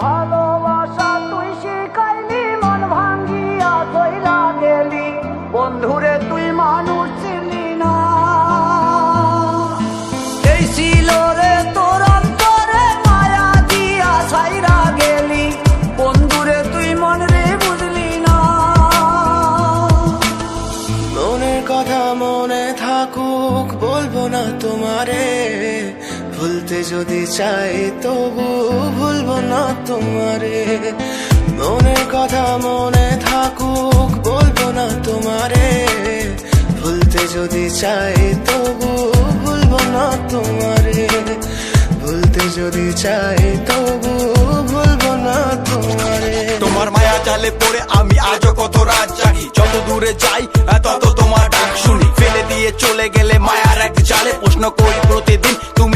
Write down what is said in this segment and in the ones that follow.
ভালোবাসা তুই শিখাইলি, মন ভাঙ্গিয়া তৈরা গেলি। বন্ধুরে, তুই মানুষ চিনলি না। এই ছিল রে দিয়া ছাইরা গেলি। বন্ধুরে, তুই মন রে বুঝলি না। মনের কথা মনে থাকুক, বলব না তোমারে। ভুলতে যদি চাই, তবু ভুলবো না তোমারে। মনের কথা মনে থাকুক, বলব না তোমারে। ভুলতে যদি চাই, তবু ভুলবো না তোমারে। ভুলতে যদি চাই, তবু ভুলবো না তোমারে। তোমার মায়া জালে পড়ে আমি আজও কত রাত জাগি। যত দূরে যাই তত তোমার ডাক শুনি। ফেলে দিয়ে চলে গেলে মায়ার এক জালে। প্রশ্ন করি প্রতিদিন, তুমি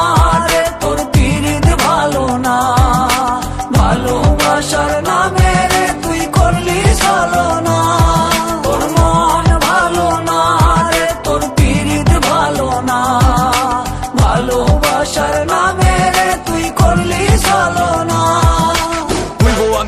চলো না ভালো না রে ভালো না। ভালোবাসার নামে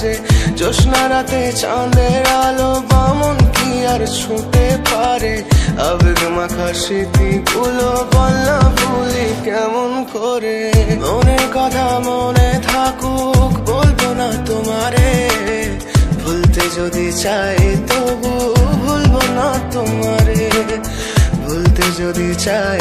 সেজে জ্যোৎস্না রাতে চাঁদের আলো বামন কি আর ছুঁতে পারে? আবেগ মাখা স্মৃতিগুলো বলনা ভুলি কেমন করে? মনের কথা মনে থাকুক, বলব না তোমারে। ভুলতে যদি চাই তবু ভুলবো না তোমারে। ভুলতে যদি চাই